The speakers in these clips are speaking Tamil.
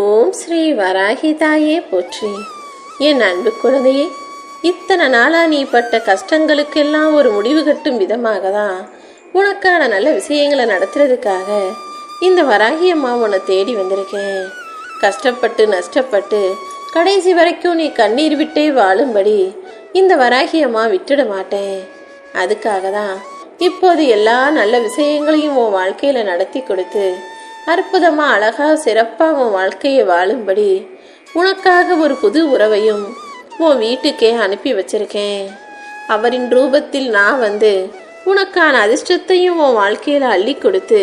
ஓம் ஸ்ரீ வராகி தாயே போற்றி. என் அன்பு குழந்தையே இத்தனை நாளா நீ பட்ட கஷ்டங்களுக்கெல்லாம் ஒரு முடிவு கட்டும் விதமாக தான் உனக்கான நல்ல விஷயங்களை நடத்துறதுக்காக இந்த வராகி அம்மா உன்னை தேடி வந்திருக்கேன். கஷ்டப்பட்டு நஷ்டப்பட்டு கடைசி வரைக்கும் நீ கண்ணீர் விட்டே வாழும்படி இந்த வராகி அம்மா விட்டுட மாட்டேன். அதுக்காக தான் இப்போது எல்லா நல்ல விஷயங்களையும் உன் வாழ்க்கையில் நடத்தி கொடுத்து அற்புதமா அழகா சிறப்பா உன் வாழ்க்கையை வாழும்படி உனக்காக ஒரு புது உறவையும் உன் வீட்டுக்கே அனுப்பி வச்சிருக்கேன். அவரின் ரூபத்தில் நான் வந்து உனக்கான அதிர்ஷ்டத்தையும் உன் வாழ்க்கையில் அள்ளி கொடுத்து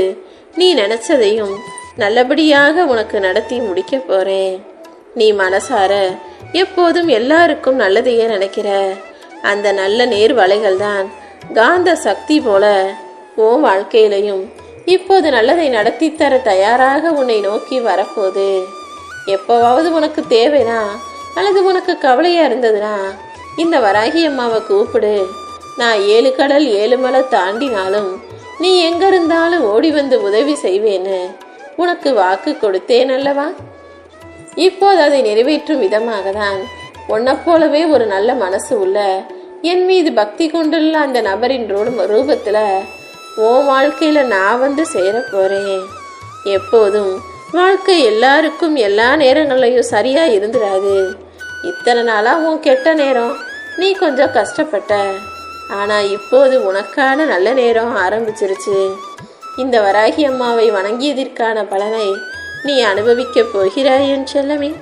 நீ நினைச்சதையும் நல்லபடியாக உனக்கு நடத்தி முடிக்க போறேன். நீ மனசார எப்போதும் எல்லாருக்கும் நல்லதையே நினைக்கிற. அந்த நல்ல நேர் வலைகள் தான் காந்த சக்தி போல உன் வாழ்க்கையிலையும் இப்போது நல்லதை நடத்தி தர தயாராக உன்னை நோக்கி வரப்போகுது எப்போவாவது உனக்கு தேவைனா அல்லது உனக்கு கவலையா இருந்ததுன்னா இந்த வராகி அம்மாவை கூப்பிடு. நான் ஏழு கடல் ஏழு மலை தாண்டினாலும் நீ எங்க இருந்தாலும் ஓடி வந்து உதவி செய்வேன்னு உனக்கு வாக்கு கொடுத்தேன் அல்லவா? இப்போது அதை நிறைவேற்றும் விதமாக தான் உன்னைப் போலவே ஒரு நல்ல மனசு உள்ள என் மீது பக்தி கொண்டுள்ள அந்த நபரின் ரூபத்தில் ரூபத்துல உன் வாழ்க்கையில நான் வந்து சேர போறேன். எப்போதும் வாழ்க்கை எல்லாருக்கும் எல்லா நேரங்களையும் சரியா இருந்துடாது இத்தனை நாளா உன் கெட்ட நேரம் நீ கொஞ்சம் கஷ்டப்பட்ட. ஆனா இப்போது உனக்கான நல்ல நேரம் ஆரம்பிச்சிருச்சு. இந்த வராகி அம்மாவை வணங்கியதற்கான பலனை நீ அனுபவிக்கப் போகிறாய் என் செல்லமே.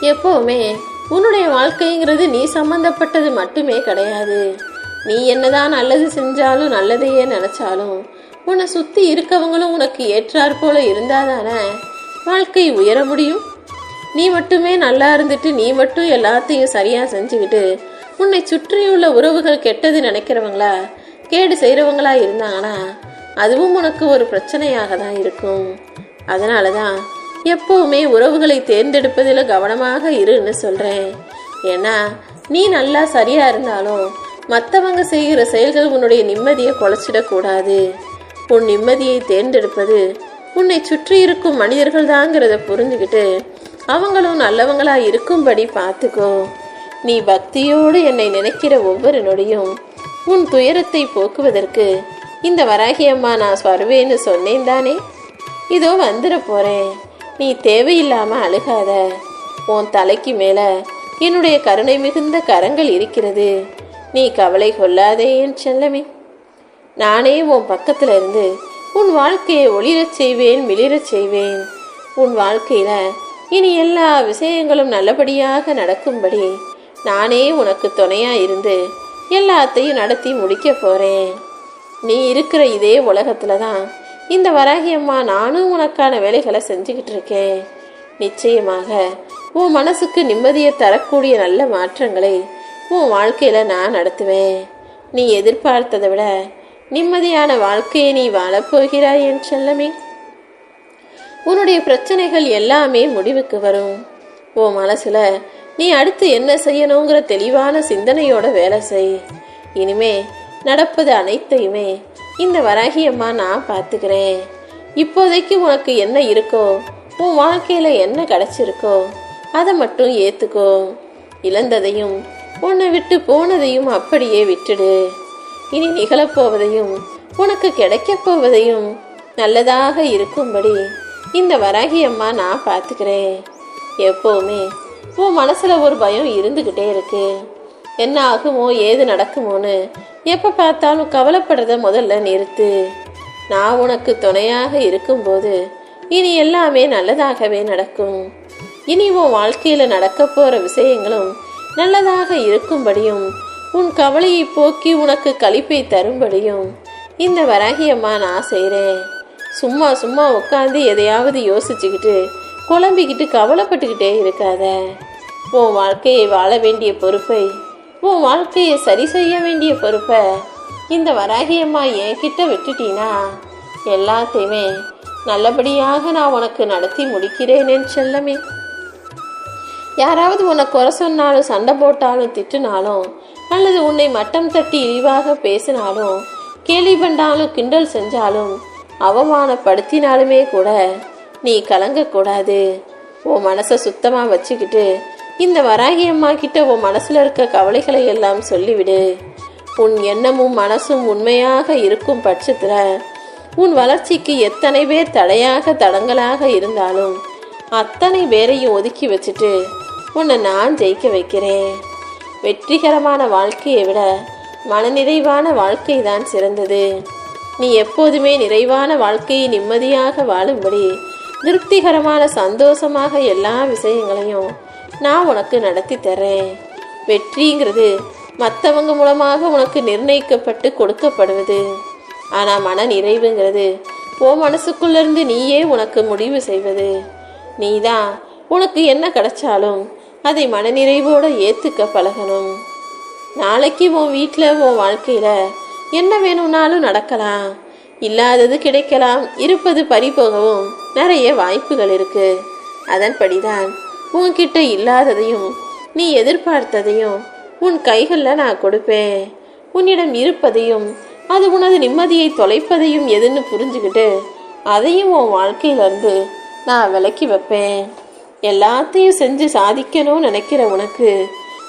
எப்போவுமே உன்னுடைய வாழ்க்கைங்கிறது நீ சம்பந்தப்பட்டது மட்டுமே கிடையாது. நீ என்னதான் நல்லது செஞ்சாலும் நல்லதையே நினச்சாலும் உன்னை சுற்றி இருக்கவங்களும் உனக்கு ஏற்றாற் போல இருந்தாதானே வாழ்க்கை உயர முடியும். நீ மட்டுமே நல்லா இருந்துட்டு நீ மட்டும் எல்லாத்தையும் சரியாக செஞ்சுக்கிட்டு உன்னை சுற்றியுள்ள உறவுகள் கெட்டது நினைக்கிறவங்களா கேடு செய்கிறவங்களா இருந்தாங்கன்னா அதுவும் உனக்கு ஒரு பிரச்சனையாக தான் இருக்கும். அதனால தான் எப்போவுமே உறவுகளை தேர்ந்தெடுப்பதில் கவனமாக இருன்னு சொல்கிறேன் ஏன்னா நீ நல்லா சரியாக இருந்தாலும் மற்றவங்க செய்கிற செயல்கள் உன்னுடைய நிம்மதியை குலைச்சிடக்கூடாது உன் நிம்மதியை தேர்ந்தெடுப்பது உன்னை சுற்றி இருக்கும் மனிதர்கள் தாங்கிறத புரிஞ்சுக்கிட்டு அவங்களும் நல்லவங்களா இருக்கும்படி பார்த்துக்கோ. நீ பக்தியோடு என்னை நினைக்கிற ஒவ்வொரு நொடியும் உன் துயரத்தை போக்குவதற்கு இந்த வராகி அம்மா நான் வருவேன்னு சொன்னேன் தானே? இதோ வந்துட போறேன். நீ தேவையில்லாம அழுகாத. உன் தலைக்கு மேல என்னுடைய கருணை மிகுந்த கரங்கள் இருக்கிறது. நீ கவலை கொள்ளாதே என் செல்லமே. நானே உன் பக்கத்தில் இருந்து உன் வாழ்க்கையை ஒளிரச் செய்வேன் மிளிரச் செய்வேன். உன் வாழ்க்கையில் இனி எல்லா விஷயங்களும் நல்லபடியாக நடக்கும்படி நானே உனக்கு துணையாக இருந்து எல்லாத்தையும் நடத்தி முடிக்க போகிறேன் நீ இருக்கிற இதே உலகத்தில் தான் இந்த வராகியம்மா நானும் உனக்கான வேலைகளை செஞ்சுக்கிட்டு இருக்கேன். நிச்சயமாக உன் மனசுக்கு நிம்மதியை தரக்கூடிய நல்ல மாற்றங்களை உன் வாழ்க்கையில் நான் நடத்துவேன். நீ எதிர்பார்த்ததை விட நிம்மதியான வாழ்க்கையை நீ வாழப்போகிறாய் என் செல்லமே. உன்னுடைய பிரச்சனைகள் எல்லாமே முடிவுக்கு வரும். உன் மனசில் நீ அடுத்து என்ன செய்யணுங்கிற தெளிவான சிந்தனையோட வேலை செய். இனிமே நடப்பது அனைத்தையுமே இந்த வராகியம்மா நான் பார்த்துக்கிறேன். இப்போதைக்கு உனக்கு என்ன இருக்கோ உன் வாழ்க்கையில் என்ன கிடச்சிருக்கோ அதை மட்டும் ஏற்றுக்கோ இழந்ததையும் உன்னை விட்டு போனதையும் அப்படியே விட்டுடு. இனி நிகழப்போவதையும் உனக்கு கிடைக்கப் போவதையும் நல்லதாக இருக்கும்படி இந்த வராகி அம்மா நான் பார்த்துக்கிறேன். எப்போவுமே உன் மனசில் ஒரு பயம் இருந்துக்கிட்டே இருக்கு. என்ன ஆகுமோ ஏது நடக்குமோன்னு எப்போ பார்த்தாலும் கவலைப்படுறத முதல்ல நிறுத்து. நான் உனக்கு துணையாக இருக்கும்போது இனி எல்லாமே நல்லதாகவே நடக்கும். இனி உன் வாழ்க்கையில் நடக்க போகிற விஷயங்களும் நல்லதாக இருக்கும்படியும் உன் கவலையை போக்கி உனக்கு கழிப்பை தரும்படியும். இந்த வராகியம்மா நான் செய்கிறேன் சும்மா சும்மா உட்காந்து எதையாவது யோசிச்சுக்கிட்டு குழம்பிக்கிட்டு கவலைப்பட்டுக்கிட்டே இருக்காத. உன் வாழ்க்கையை வாழ வேண்டிய பொறுப்பை உன் வாழ்க்கையை சரி செய்ய வேண்டிய பொறுப்பை இந்த வராகியம்மா என்கிட்ட விட்டுட்டீனா? எல்லாத்தையுமே நல்லபடியாக நான் உனக்கு நடத்தி முடிக்கிறேனேன் செல்லமே. யாராவது உன்னை குறை சொன்னாலும் சண்டை போட்டாலும் திட்டினாலும் அல்லது உன்னை மட்டம் தட்டி இழிவாக பேசினாலும் கேலி பண்ணாலும் கிண்டல் செஞ்சாலும் அவமானப்படுத்தினாலுமே கூட நீ கலங்கக்கூடாது. உன் மனசை சுத்தமாக வச்சுக்கிட்டு இந்த வராகி அம்மா கிட்ட உன் மனசில் இருக்க கவலைகளை எல்லாம் சொல்லிவிடு. உன் எண்ணமும் மனசும் உண்மையாக இருக்கும் பட்சத்தில் உன் வளர்ச்சிக்கு எத்தனை பேர் தடையாக தடங்கலாக இருந்தாலும் அத்தனை பேரையும் ஒதுக்கி வச்சுட்டு உன்னை நான் ஜெயிக்க வைக்கிறேன். வெற்றிகரமான வாழ்க்கையை விட மனநிறைவான வாழ்க்கை தான் சிறந்தது. நீ எப்போதுமே நிறைவான வாழ்க்கையை நிம்மதியாக வாழும்படி திருப்திகரமான சந்தோஷமாக எல்லா விஷயங்களையும் நான் உனக்கு நடத்தி தரேன் வெற்றிங்கிறது மற்றவங்க மூலமாக உனக்கு நிர்ணயிக்கப்பட்டு கொடுக்கப்படுவது. ஆனால் மன நிறைவுங்கிறது உன் மனசுக்குள்ளேருந்து நீயே உனக்கு முடிவு செய்வது. நீதான் உனக்கு என்ன கிடைச்சாலும் அதை மனநிறைவோடு ஏற்றுக்க பழகணும். நாளைக்கு உன் வீட்டில் உன் வாழ்க்கையில் என்ன வேணும்னாலும் நடக்கலாம். இல்லாதது கிடைக்கலாம். இருப்பது பறிபோகவும் நிறைய வாய்ப்புகள் இருக்கு. அதன்படிதான் உன்கிட்ட இல்லாததையும் நீ எதிர்பார்த்ததையும் உன் கைகளில் நான் கொடுப்பேன். உன்னிடம் இருப்பதையும் அது உனது நிம்மதியை தொலைப்பதையும் எதுன்னு புரிஞ்சுக்கிட்டு அதையும் உன் வாழ்க்கையிலிருந்து நான் விலக்கி வைப்பேன். எல்லாத்தையும் செஞ்சு சாதிக்கணும்னு நினைக்கிற உனக்கு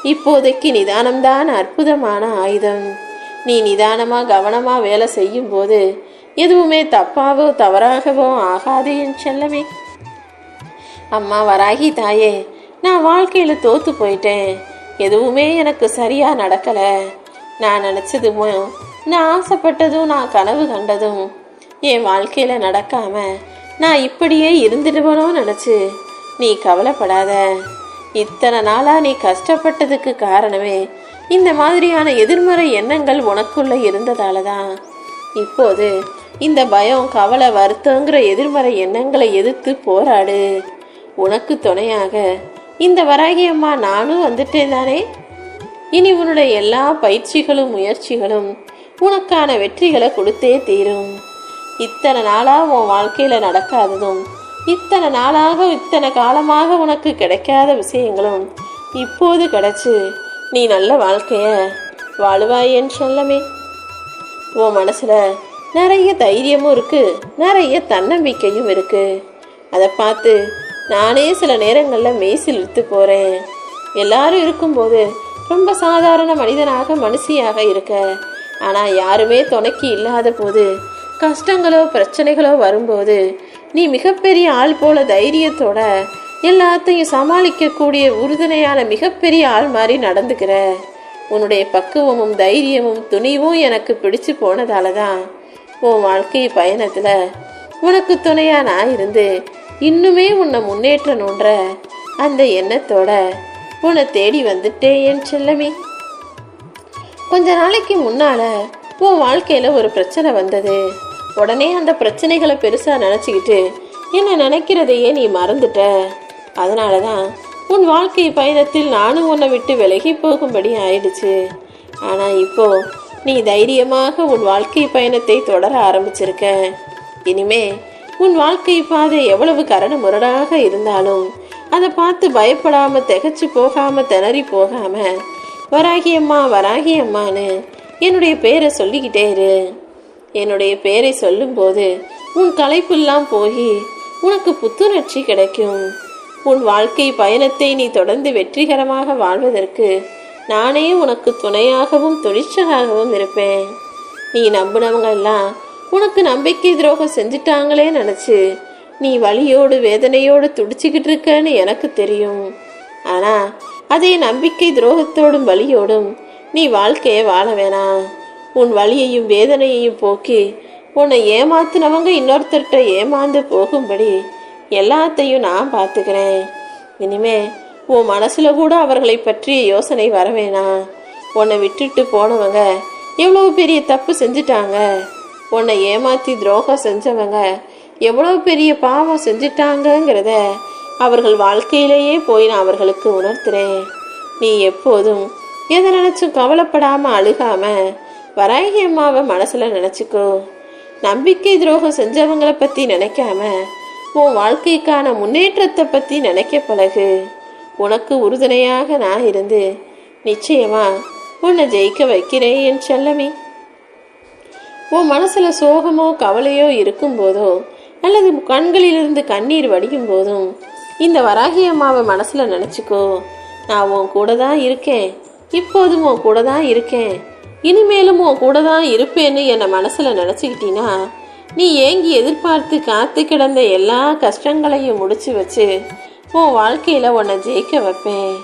இப்போதைக்கு நிதானம்தான் அற்புதமான ஆயுதம். நீ நிதானமாக கவனமாக வேலை செய்யும் போது எதுவுமே தப்பாவோ தவறாகவோ ஆகாது என் செல்லமே. அம்மா வராகி தாயே நான் வாழ்க்கையில் தோத்து போயிட்டேன். எதுவுமே எனக்கு சரியாக நடக்கலை. நான் நினச்சதுமோ நான் ஆசைப்பட்டதும் நான் கனவு கண்டதும் என் வாழ்க்கையில் நடக்காமல் நான் இப்படியே இருந்துடுவனோ நினச்சி நீ கவலைப்படாத. இத்தனை நாளாக நீ கஷ்டப்பட்டதுக்கு காரணமே இந்த மாதிரியான எதிர்மறை எண்ணங்கள் உனக்குள்ள இருந்ததால தான் இப்போது இந்த பயம் கவலை வருத்தங்கிற எதிர்மறை எண்ணங்களை எதிர்த்து போராடு. உனக்கு துணையாக இந்த வராகி அம்மா நானும் வந்துட்டேன் தானே? இனி உன்னுடைய எல்லா பயிற்சிகளும் முயற்சிகளும் உனக்கான வெற்றிகளை கொடுத்தே தீரும். இத்தனை நாளாக உன் வாழ்க்கையில் நடக்காததும் இத்தனை நாளாக இத்தனை காலமாக உனக்கு கிடைக்காத விஷயங்களும் இப்போது கிடைச்சி நீ நல்ல வாழ்க்கைய வாழுவாயேன்னு சொல்லமே. உன் மனசில் நிறைய தைரியமும் இருக்குது நிறைய தன்னம்பிக்கையும் இருக்குது அதை பார்த்து நானே சில நேரங்களில் மெய்சில் இழுத்து போகிறேன் எல்லாரும் இருக்கும்போது ரொம்ப சாதாரண மனிதனாக மனுஷியாக இருக்க. ஆனால் யாருமே துணைக்கு இல்லாத போது கஷ்டங்களோ பிரச்சனைகளோ வரும்போது நீ மிகப்பெரிய ஆள் போல தைரியத்தோட எல்லாத்தையும் சமாளிக்கக்கூடிய உறுதுணையான மிகப்பெரிய ஆள் மாதிரி நடந்துக்கிற. உன்னுடைய பக்குவமும் தைரியமும் துணிவும் எனக்கு பிடிச்சு போனதால தான் உன் வாழ்க்கை பயணத்தில் உனக்கு துணையா நான் இருந்து இன்னுமே உன்னை முன்னேற்றணுன்ற அந்த எண்ணத்தோட உன்னை தேடி வந்துட்டேன் என் செல்லமே. கொஞ்ச நாளைக்கு முன்னால உன் வாழ்க்கையில ஒரு பிரச்சனை வந்தது. உடனே அந்த பிரச்சனைகளை பெருசா நினச்சிக்கிட்டு என்ன நினைக்கிறதையே நீ மறந்துட்ட. அதனால தான் உன் வாழ்க்கை பயணத்தில் நானும் உன்னை விட்டு விலகி போகும்படி ஆயிடுச்சு. ஆனால் இப்போ நீ தைரியமாக உன் வாழ்க்கை பயணத்தை தொடர ஆரம்பிச்சிருக்க. இனிமே உன் வாழ்க்கை பாதை எவ்வளவு கரண முரடாக இருந்தாலும் அதை பார்த்து பயப்படாம திகச்சு போகாம திணறி போகாம வராகி அம்மா வராகி அம்மான்னு என்னுடைய பேரை சொல்லிக்கிட்டே இரு. என்னுடைய பேரை சொல்லும்போது உன் களைப்பெல்லாம் போய் உனக்கு புத்துணர்ச்சி கிடைக்கும். உன் வாழ்க்கை பயணத்தை நீ தொடர்ந்து வெற்றிகரமாக வாழ்வதற்கு நானே உனக்கு துணையாகவும் துணிச்சலாகவும் இருப்பேன். நீ நம்பினவங்க எல்லாம் உனக்கு நம்பிக்கை துரோகம் செஞ்சிட்டாங்களே நினச்சி நீ வலியோடு வேதனையோடு துடிச்சுக்கிட்டு இருக்கன்னு எனக்கு தெரியும். ஆனால் அதே நம்பிக்கை துரோகத்தோடும் வழியோடும் நீ வாழ்க்கையை வாழ வேணாம். உன் வலியையும் வேதனையையும் போக்கி உன்னை ஏமாத்தினவங்க இன்னொருத்தர்கிட்ட ஏமாந்து போகும்படி எல்லாத்தையும் நான் பார்த்துக்கிறேன். இனிமே உன் மனசில் கூட அவர்களை பற்றிய யோசனை வரவேணா உன்னை விட்டுட்டு போனவங்க எவ்வளவு பெரிய தப்பு செஞ்சிட்டாங்க. உன்னை ஏமாத்தி துரோகம் செஞ்சவங்க எவ்வளவு பெரிய பாவம் செஞ்சிட்டாங்கங்கிறத அவர்கள் வாழ்க்கையிலேயே போய் நான் அவர்களுக்கு உணர்த்துறேன். நீ எப்போதும் எதை நினைச்சும் கவலைப்படாம அழுகாம வராகி அம்மாவை மனசில் நினச்சிக்கோ. நம்பிக்கை துரோகம் செஞ்சவங்களை பற்றி நினைக்காம உன் வாழ்க்கைக்கான முன்னேற்றத்தை பற்றி நினைக்க பழகு. உனக்கு உறுதுணையாக நான் இருந்து நிச்சயமா உன்னை ஜெயிக்க வைக்கிறேன் என் செல்லமே. உன் மனசில் சோகமோ கவலையோ இருக்கும்போதோ அல்லது கண்களிலிருந்து கண்ணீர் வடியும் போதும் இந்த வராகி அம்மாவை மனசில் நினச்சிக்கோ. நான் உன் கூட தான் இருக்கேன். இப்போதும் உன் கூட தான் இருக்கேன். இனிமேலும் உன் கூட தான் இருப்பேன்னு என்னை மனசில் நினைச்சுக்கிட்டீன்னா நீ ஏங்கி எதிர்பார்த்து காத்து கிடந்த எல்லா கஷ்டங்களையும் முடிச்சு வச்சு உன் வாழ்க்கையில் உன்னை ஜெயிக்க வைப்பேன்.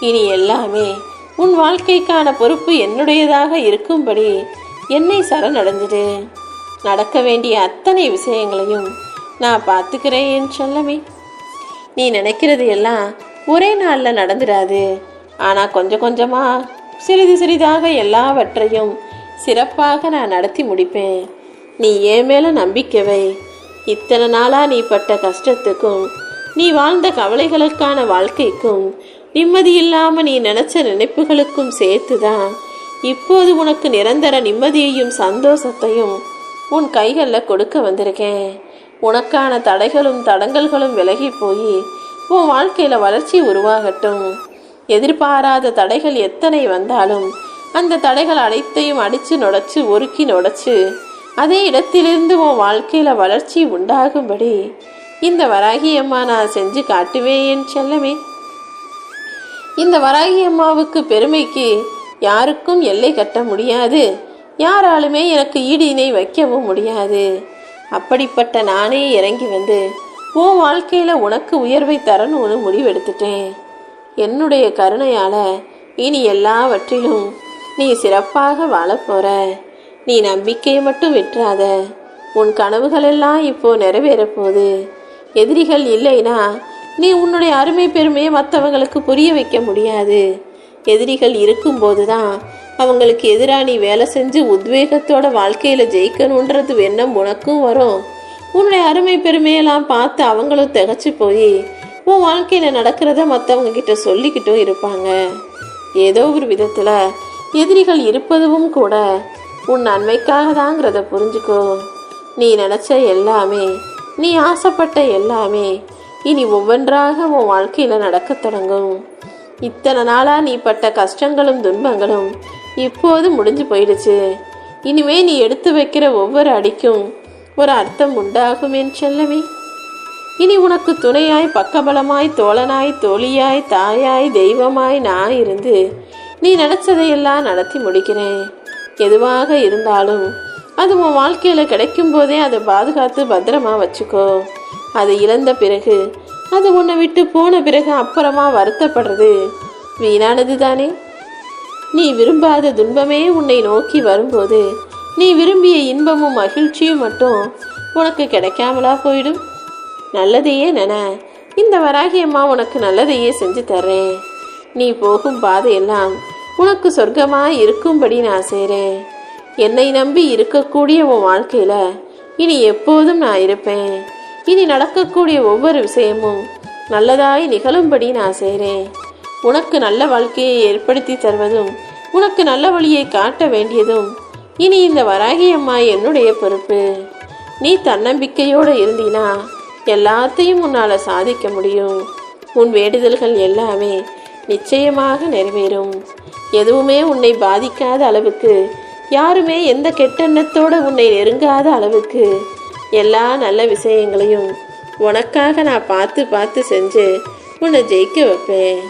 இனி எல்லாமே உன் வாழ்க்கைக்கான பொறுப்பு என்னுடையதாக இருக்கும்படி என்னை சரணடைஞ்சிடு. நடக்க வேண்டிய அத்தனை விஷயங்களையும் நான் பார்த்துக்கிறேன் என் நீ நினைக்கிறது எல்லாம் ஒரே நாளில் நடந்துடாது. ஆனால் கொஞ்சம் கொஞ்சமாக சிறிது சிறிதாக எல்லாவற்றையும் சிறப்பாக நான் நடத்தி முடிப்பேன். நீ ஏன் மேலே நம்பிக்கவை இத்தனை நாளாக நீ பட்ட கஷ்டத்துக்கும் நீ வாழ்ந்த கவலைகளுக்கான வாழ்க்கைக்கும் நிம்மதி இல்லாமல் நீ நினச்ச நினைப்புகளுக்கும் சேர்த்து தான் இப்போது உனக்கு நிரந்தர நிம்மதியையும் சந்தோஷத்தையும் உன் கைகளில் கொடுக்க வந்திருக்கேன். உனக்கான தடைகளும் தடங்கல்களும் விலகி போய் உன் வாழ்க்கையில் வளர்ச்சி உருவாகட்டும். எதிர்பாராத தடைகள் எத்தனை வந்தாலும் அந்த தடைகள் அனைத்தையும் அடித்து நொடைச்சு ஒருக்கி நொடைச்சு அதே இடத்திலிருந்து உன் வாழ்க்கையில் வளர்ச்சி உண்டாகும்படி இந்த வராகி அம்மா நான் செஞ்சு காட்டுவேன் என் செல்லமே. இந்த வராகி அம்மாவுக்கு பெருமைக்கு யாருக்கும் எல்லை கட்ட முடியாது. யாராலுமே எனக்கு ஈடு இணை வைக்கவும் முடியாது. அப்படிப்பட்ட நானே இறங்கி வந்து உன் வாழ்க்கையில உனக்கு உயர்வை தரணும்னு முடிவெடுத்துட்டேன். என்னுடைய கருணையால இனி எல்லாவற்றிலும் நீ சிறப்பாக வாழப்போற நீ நம்பிக்கையை மட்டும் விட்டுறாத. உன் கனவுகளெல்லாம் இப்போ நிறைவேறப் போகுது. எதிரிகள் இல்லைனா நீ உன்னுடைய அருமை பெருமையை மற்றவங்களுக்கு புரிய வைக்க முடியாது. எதிரிகள் இருக்கும்போது தான் அவங்களுக்கு எதிராக நீ வேலை செஞ்சு உத்வேகத்தோட வாழ்க்கையில் ஜெயிக்கணுன்றது எண்ணம் உனக்கும் வரும். உன்னுடைய அருமை பெருமையெல்லாம் பார்த்து அவங்களும் திகச்சு போய் உன் வாழ்க்கையில் நடக்கிறத மற்றவங்க கிட்ட சொல்லிக்கிட்டும் இருப்பாங்க. ஏதோ ஒரு விதத்தில் எதிரிகள் இருப்பதும் கூட உன் நன்மைக்காக தாங்கிறத புரிஞ்சுக்கோ. நீ நினச்ச எல்லாமே நீ ஆசைப்பட்ட எல்லாமே இனி ஒவ்வொன்றாக உன் வாழ்க்கையில் நடக்கத் தொடங்கும். இத்தனை நாளாக நீ பட்ட கஷ்டங்களும் துன்பங்களும் இப்போது முடிஞ்சு போயிடுச்சு. இனிமே நீ எடுத்து வைக்கிற ஒவ்வொரு அடிக்கும் ஒரு அர்த்தம் உண்டாகும் என் செல்லமே. இனி உனக்கு துணையாய் பக்கபலமாய் தோழனாய் தோழியாய் தாயாய் தெய்வமாய் நான் இருந்து நீ நினச்சதையெல்லாம் நடத்தி முடிக்கிறேன். எதுவாக இருந்தாலும் அது உன் வாழ்க்கையில் கிடைக்கும் போதே அதை பாதுகாத்து பத்திரமா வச்சுக்கோ. அதை இழந்த பிறகு அது உன்னை விட்டு போன பிறகு அப்புறமா வருத்தப்படுறது வீணானது தானே? நீ விரும்பாத துன்பமே உன்னை நோக்கி வரும்போது நீ விரும்பிய இன்பமும் மகிழ்ச்சியும் மட்டும் உனக்கு கிடைக்காமலா போயிடும்? நல்லதையே நென. இந்த வராகி அம்மா உனக்கு நல்லதையே செஞ்சு தர்றேன். நீ போகும் பாதையெல்லாம் உனக்கு சொர்க்கமாக இருக்கும்படி நான் செய்கிறேன் என்னை நம்பி இருக்கக்கூடிய உன் வாழ்க்கையில் இனி எப்போதும் நான் இருப்பேன். இனி நடக்கக்கூடிய ஒவ்வொரு விஷயமும் நல்லதாய் நிகழும்படி நான் செய்கிறேன் உனக்கு நல்ல வாழ்க்கையை ஏற்படுத்தி தருவதும் உனக்கு நல்ல வழியை காட்ட வேண்டியதும் இனி இந்த வராகி அம்மா என்னுடைய பொறுப்பு. நீ தன்னம்பிக்கையோடு இருந்தீனா எல்லாத்தையும் உன்னால் சாதிக்க முடியும். உன் வேண்டுதல்கள் எல்லாமே நிச்சயமாக நிறைவேறும். எதுவுமே உன்னை பாதிக்காத அளவுக்கு யாருமே எந்த கெட்டெண்ணத்தோடு உன்னை நெருங்காத அளவுக்கு. எல்லா நல்ல விஷயங்களையும் உனக்காக நான் பார்த்து பார்த்து செஞ்சு உன்னை ஜெயிக்க வைப்பேன்.